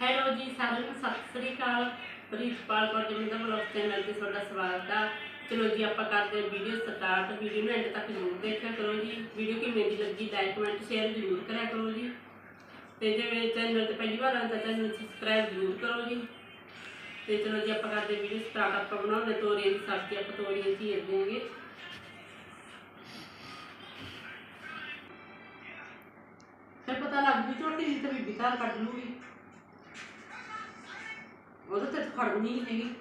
Hello ਜੀ, ਸਾਰਿਆਂ ਨੂੰ ਸਤਿ ਸ੍ਰੀ ਅਕਾਲ। ਪ੍ਰੀਤਪਾਲ ਕੌਰ ਜੀ ਬਲੌਗ ਚੈਨਲ ਤੇ ਤੁਹਾਡਾ ਸਵਾਗਤ ਆ। ਚਲੋ ਜੀ, ਆਪਾਂ ਕਰਦੇ ਹਾਂ ਵੀਡੀਓ ਸਟਾਰਟ ਵੀਡੀਓ ਨੂੰ ਐਂਡ ਤੱਕ ਜ਼ਰੂਰ ਦੇਖਿਆ ਕਰੋ ਜੀ। ਵੀਡੀਓ ਕਿਵੇਂ ਦੀ ਲੱਗੀ ਲਾਈਕ ਕਮੈਂਟ ਸ਼ੇਅਰ ਜ਼ਰੂਰ ਕਰਿਆ ਕਰੋ ਜੀ। ਤੇ ਜੇ ਮੇਰੇ ਚੈਨਲ ਤੇ ਪਹਿਲੀ ਵਾਰ ਆਇਆ ਤਾਂ ਚੈਨਲ ਸਬਸਕ੍ਰਾਈਬ ਜ਼ਰੂਰ ਕਰੋ ਜੀ। ਤੇ ਚਲੋ ਜੀ, ਆਪਾਂ ਕਰਦੇ ਵੀਡੀਓ ਸਟਾਰਟ ਆਪਾਂ ਬਣਾਉਂਦੇ ਤੋਰੀਆਂ ਦੀ ਸਬਜ਼ੀ, ਆਪਾਂ ਤੋਰੀਆਂ ਚੀਰ ਦੇਵਾਂਗੇ। ਫਿਰ ਪਤਾ ਲੱਗ ਜੂ ਝੋਟੀ ਦੀ ਤੇ ਬੀਬੀ ਘਰ ਕੱਢ ਲੂਗੀ। ਉਹਦੇ ਤੇ ਖੜਨੀ ਨਹੀਂ ਹੈਗੀ।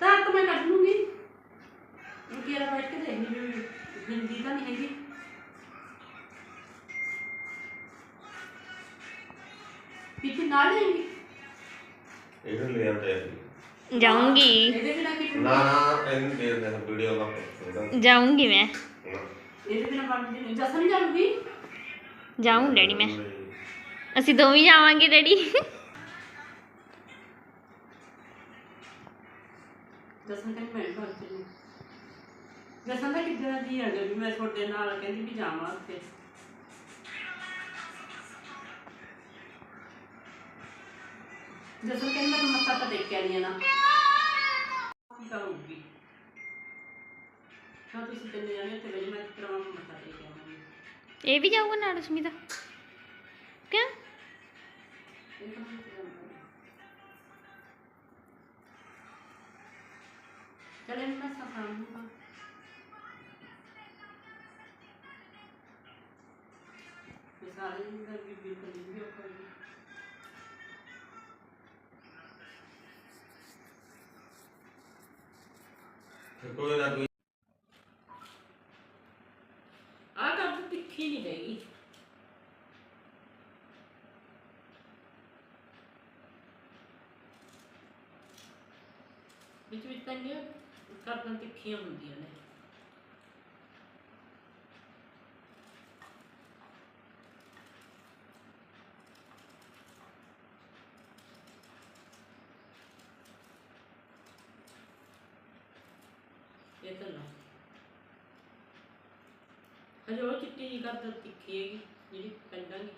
ਤਾਂ ਤਾਂ ਮੈਂ ਕੱਢ ਲੂੰਗੀ। ਉਹ ਕਿਹੜਾ ਬੈਠ ਕੇ ਦੇਖਣੀ ਵੀ ਹਿੰਦੀ ਤਾਂ ਨਹੀਂ ਹੈਗੀ। ਪਿੱਛੇ ਨਾਲ ਜਾਏਗੀ ਇਹਨੂੰ ਲੈ ਆਉਂਦੇ ਜਾਊਂਗੀ। ਇਹਦੇ ਬਿਨਾ ਕਿ ਨਾ ਨਾ ਇਹਨੂੰ ਦੇ ਦੇ ਵੀਡੀਓ ਦਾ ਜਾਊਂਗੀ ਮੈਂ। ਇਹਦੇ ਬਿਨਾ ਬਣਦੀ ਨਹੀਂ ਜਸਨ ਨਹੀਂ ਜਾਊਗੀ? ਜਾਊਂ ਡੈਡੀ ਮੈਂ। ਅਸੀਂ ਦੋਵੇਂ ਜਾਵਾਂਗੇ ਡੈਡੀ। ਜਸਨ ਕਹਿੰਦੀ ਮੈਂ ਘਰ ਚੱਲੂ ਜਸਨ ਦਾ ਕਿੱਦਾਂ ਦੀ ਹੈਗਾ ਵੀ ਮੈਂ ਤੁਹਾਡੇ ਨਾਲ ਕਹਿੰਦੀ ਵੀ ਜਾਵਾਂ ਉੱਥੇ। ਜਸਨ ਕਹਿੰਦੀ ਮੈਂ ਮੱਥਾ ਤਾਂ ਟੇਕ ਕੇ ਨਾ। ਕੀ ਕਰੂਗੀ? ਤਾਂ ਤੁਸੀਂ ਤਿੰਨੇ ਜਾਣੇ ਉੱਥੇ ਬੈਠ ਮੈਂ ਕਰਾਵਾਂ ਮੱਥਾ ਟੇਕ ਇਹ ਵੀ ਜਾਊਗਾ ਨਾਲ ਸੁਮਿਤਾ ਚੱਲ ਇਹਨੂੰ ਮੈਂ ਸਫਾ ਲੂੰਗਾ ਇਹ ਸਾਰੇ ਦਿਨ ਦਾ ਵੀ ਬਿਲਕੁਲ ਨਹੀਂ ਔਖਾ ਜੀ ਕੋਈ ਨਾ ਕੋਈ ਆਹ ਤਾਂ ਤਿੱਖੀ ਨਹੀਂ ਹੈਗੀ ਵਿੱਚ ਵਿੱਚ ਤਾਂ ਨਹੀਂ ਕਰਦਾਂ ਤਿੱਖੀਆਂ ਹੁੰਦੀਆਂ ਨੇ। ਇਹ ਤਾਂ ਹਜੇ ਉਹ ਚਿੱਟੀ ਜਿਹੀ ਕਰਦਾ ਤਿੱਖੀ ਹੈਗੀ, ਜਿਹੜੀ ਕੱਢਾਂਗੇ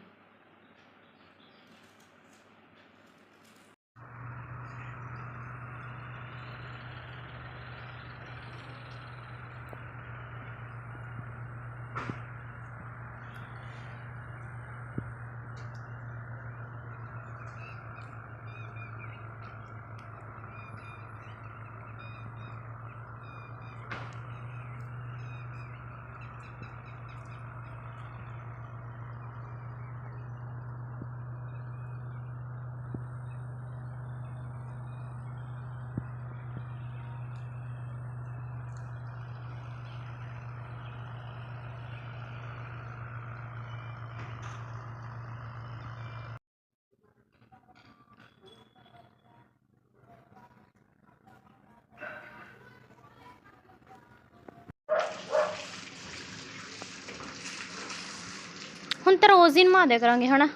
ਹੁਣ ਤਾਂ ਰੋਜ਼ ਹੀ ਨਵਾ ਦਿਆ ਕਰਾਂਗੇ, ਹਨਾ?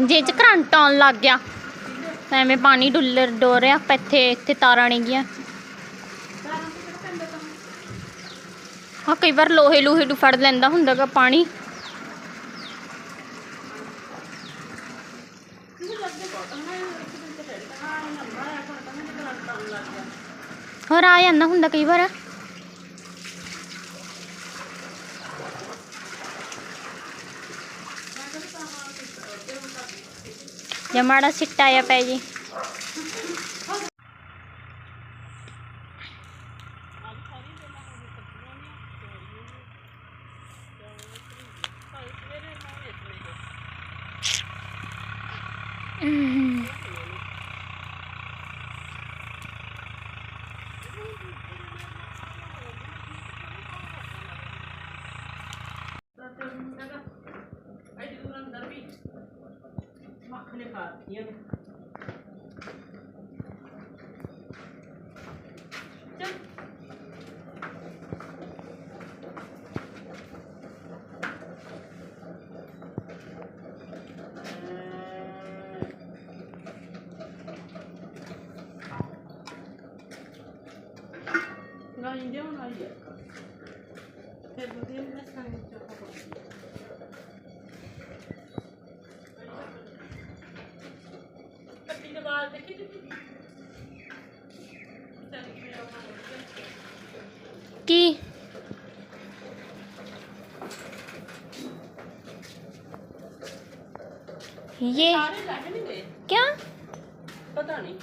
ਜੇ ਚ ਕਰੰਟ ਆਉਣ ਲੱਗ ਗਿਆ ਐਵੇਂ ਪਾਣੀ ਡੁੱਲਰ ਡੋ ਰਿਹਾ, ਆਪਾਂ ਇੱਥੇ ਇੱਥੇ ਤਾਰਾਂ ਨਹੀਂ ਗਿਆ ਹਾਂ ਕਈ ਵਾਰ ਲੋਹੇ ਲੋਹੇ ਨੂੰ ਫੜ ਲੈਂਦਾ ਹੁੰਦਾਗਾ ਪਾਣੀ। ਜਾਂਦਾ ਹੁੰਦਾ ਕਈ ਵਾਰ। ਜੇ ਮਾੜਾ ਸਿੱਟਾ ਆ ਪੈ ਜੀ। ਐਡੀ ਦੂਰ ਅੰਦਰ ਵੀ ਮੱਖ ਨੇ ਖਾ ਦਿੱਤੀਆਂ ਨੇ ਚੱਲ ਲਾਈਨ ਦੇ ਹੁਣ ਆਈ ਆ ਫਿਰ ਵਧੀਆ ਮੈਂ ਸੰਗ ਚੋਕਾ ਕੱਟੀ ਦੇ ਬਾਅਦ ਦੇਖੀ ਤੁਸੀਂ ਚੱਲ ਫਿਰ ਆਪਾਂ ਕੀ? ਇਹ ਸਾਰੇ ਲੱਗ ਨਹੀਂ ਗਏ? ਕਿਆ ਪਤਾ ਨਹੀਂ।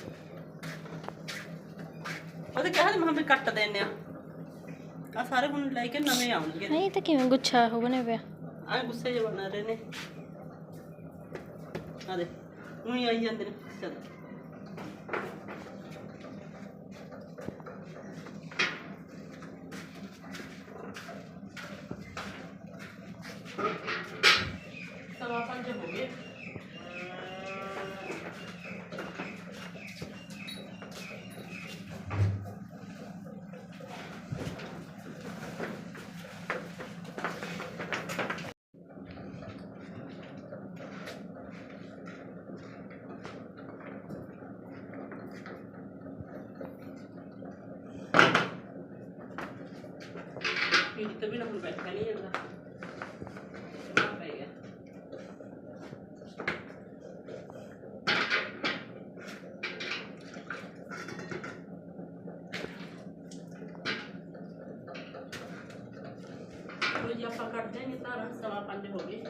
ਉਹਦੇ ਕਿਹਾ ਮੈਂ ਕੱਟ ਦੇਣੇ ਆ। ਆ ਸਾਰੇ ਹੁਣ ਲੈ ਕੇ ਨਵੇਂ ਆਉਣਗੇ। ਨਹੀਂ ਤਾਂ ਕਿਵੇਂ ਗੁੱਛਾ ਹੋ ਪਿਆ। ਗੁੱਸੇ ਜਿਹਾ ਬਣਾ ਰਹੇ ਨੇ। ਆ ਦੇ ਉਹੀ ਆਈ ਜਾਂਦੇ ਨੇ ਚਲੋ। ਪੀੜੀ ਤੇ ਵੀ ਹੁਣ ਬੈਠਾ ਨਹੀਂ ਜਾਂਦਾ। ਚਲਾ ਜੀ ਆਪਾਂ ਕੱਢ ਦੇਂਗੇ ਸਾਰਾ ਸਵਾ ਪੰਜ ਹੋ ਗਏ।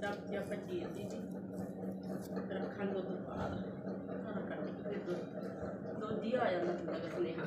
ਸਭ ਜੀ ਆਪਾਂ ਚੀਰ ਦੀ ਰੱਖਣ ਤੋਂ ਬਾਅਦ। ਸਾਰਾ ਕੱਢ ਕੇ ਫਿਰ ਦੁੱਧ ਦੁੱਧ ਹੀ ਆ ਜਾਂਦਾ ਹੁੰਦਾ ਸੁਨੇਹਾ।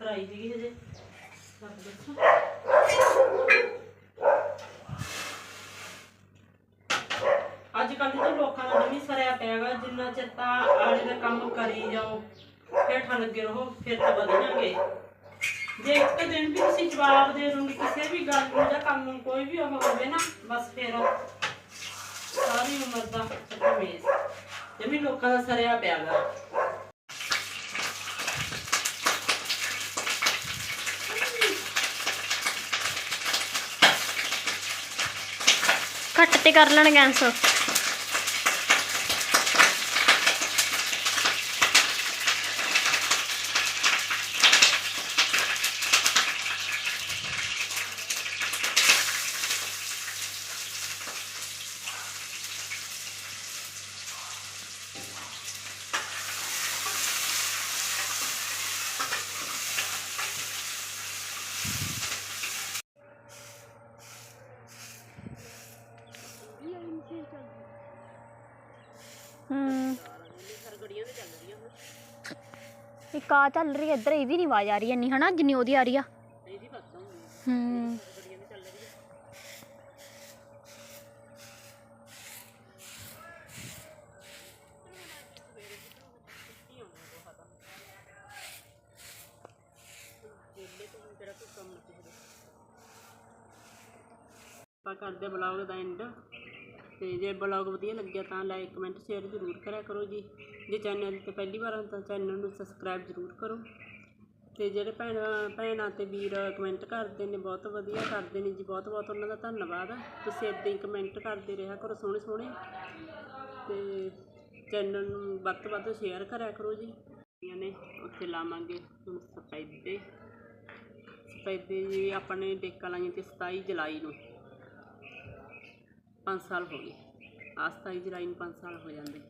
ਕਰਾਈ ਦੀ ਹਜੇ। ਅੱਜ ਕੱਲ੍ਹ ਤਾਂ ਲੋਕਾਂ ਦਾ ਨਹੀਂ ਸਰਿਆ ਪਿਆਗਾ ਜਿੰਨਾ ਚਿਰ ਤਾਂ ਆਲੇ ਦਾ ਕੰਮ ਕਰੀ ਜਾਓ, ਹੇਠਾਂ ਲੱਗੇ ਰਹੋ, ਫਿਰ ਤਾਂ ਵਧਣਗੇ ਜੇ ਇੱਕ ਦਿਨ ਵੀ ਤੁਸੀਂ ਜਵਾਬ ਦੇ ਦੋਗੇ, ਕਿਸੇ ਵੀ ਗੱਲ ਨੂੰ ਜਾਂ ਕੰਮ ਨੂੰ, ਕੋਈ ਵੀ ਉਹ ਹੋਵੇ ਨਾ, ਬਸ ਫਿਰ ਸਾਰੀ ਉਮਰ ਦਾ ਮੇਜ਼ ਜਿਵੇਂ ਲੋਕਾਂ ਦਾ ਸਰਿਆ ਪਿਆਗਾ ਘੱਟ ਤੇ ਕਰ ਲੈਣ ਗੈਸ ਹੂੰ ਇੱਕ ਆ ਚੱਲ ਰਹੀ ਹੈ, ਇੱਧਰ ਇਹਦੀ ਨਹੀਂ ਆਵਾਜ਼ ਆ ਰਹੀ ਇੰਨੀ, ਹਨਾ? ਜਿੰਨੀ ਉਹਦੀ ਆ ਰਹੀ ਆ। ਇਹਦੀ ਹੂੰ ਆਪਾਂ ਕਰਦੇ ਬਲੌਗ ਦਾ ਐਂਡ ਤੇ ਜੇ ਬਲੌਗ ਵਧੀਆ ਲੱਗਿਆ ਤਾਂ ਲਾਈਕ ਕਮੈਂਟ ਸ਼ੇਅਰ ਜ਼ਰੂਰ ਕਰਿਆ ਕਰੋ ਜੀ। ਜੇ ਚੈਨਲ ਤੇ ਪਹਿਲੀ ਵਾਰ ਆਏ ਤਾਂ ਚੈਨਲ ਨੂੰ ਸਬਸਕ੍ਰਾਈਬ ਜ਼ਰੂਰ ਕਰੋ। ਤੇ ਜਿਹੜੇ ਭੈਣਾਂ ਭੈਣਾਂ ਤੇ ਵੀਰ ਕਮੈਂਟ ਕਰਦੇ ਨੇ, ਬਹੁਤ ਵਧੀਆ ਕਰਦੇ ਨੇ ਜੀ, ਬਹੁਤ ਬਹੁਤ ਉਹਨਾਂ ਦਾ ਧੰਨਵਾਦ ਤੁਸੀਂ ਇਦਾਂ ਹੀ ਕਮੈਂਟ ਕਰਦੇ ਰਿਹਾ ਕਰੋ ਸੋਹਣੇ ਸੋਹਣੇ। ਤੇ ਚੈਨਲ ਨੂੰ ਵੱਧ ਤੋਂ ਵੱਧ ਸ਼ੇਅਰ ਕਰਿਆ ਕਰੋ ਜੀ। ਨੇ ਉੱਥੇ ਲਾਵਾਂਗੇ ਹੁਣ ਸਪੈਦੇ ਸਪੈਦੇ ਜੀ, ਆਪਣੇ ਡੇਕਾਂ ਲਾਈਆਂ ਤੇ 27 ਜੁਲਾਈ ਨੂੰ। 5 ਸਾਲ ਹੋ ਗਏ। ਆਹ 27 ਜੁਲਾਈ ਨੂੰ 5 ਸਾਲ ਹੋ ਜਾਂਦੇ।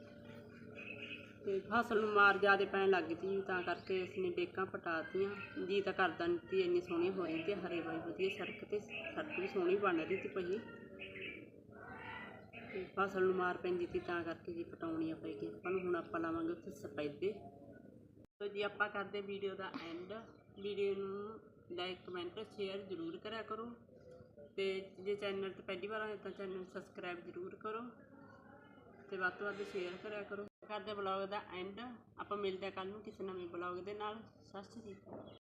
ਤੇ ਫਸਲ ਨੂੰ ਮਾਰ ਜਿਆਦੇ ਪੈਣ ਲੱਗ ਗਈ ਸੀ, ਤਾਂ ਕਰਕੇ ਅਸੀਂ ਡੇਕਾਂ ਪਟਾਤੀਆਂ। ਜੀ ਤਾਂ ਕਰਦਾ ਨਹੀਂ ਸੀ ਇੰਨੀ ਸੋਹਣੀ ਹੋ ਰਹੀ ਤੇ ਹਰੇ ਬਾਈ ਵਧੀਆ ਸੜਕ ਤੇ, ਸੜਕ ਵੀ ਸੋਹਣੀ ਬਣ ਰਹੀ ਤੀ ਪਈ ਤੇ ਫਸਲ ਨੂੰ ਮਾਰ ਪੈਂਦੀ ਤੀ ਤਾਂ ਕਰਕੇ ਜੀ ਪਟਾਉਣੀਆਂ ਪਈ ਗਈਆਂ। ਆਪਾਂ ਨੂੰ ਹੁਣ ਆਪਾਂ ਲਾਵਾਂਗੇ ਉੱਥੇ ਸਪੈਦੇ। ਤੋ ਜੀ, ਆਪਾਂ ਕਰਦੇ ਵੀਡੀਓ ਦਾ ਐਂਡ। ਵੀਡੀਓ ਨੂੰ ਲਾਈਕ, ਕਮੈਂਟ, ਸ਼ੇਅਰ ਜ਼ਰੂਰ ਕਰਿਆ ਕਰੋ। ਤੇ ਜੇ ਚੈਨਲ ਤੇ ਪਹਿਲੀ ਵਾਰ ਆਏ ਤਾਂ ਚੈਨਲ ਸਬਸਕ੍ਰਾਈਬ ਜ਼ਰੂਰ ਕਰੋ। ਤੇ ਵੱਧ ਤੋਂ ਵੱਧ ਸ਼ੇਅਰ ਕਰਿਆ ਕਰੋ। ਕਰਦੇ ਬਲੌਗ ਦਾ ਐਂਡ ਆਪਾਂ ਮਿਲਦੇ ਹਾਂ ਕੱਲ੍ਹ ਨੂੰ ਕਿਸੇ ਨਵੇਂ ਬਲੌਗ ਦੇ ਨਾਲ। ਸਤਿ ਸ਼੍ਰੀ ਅਕਾਲ।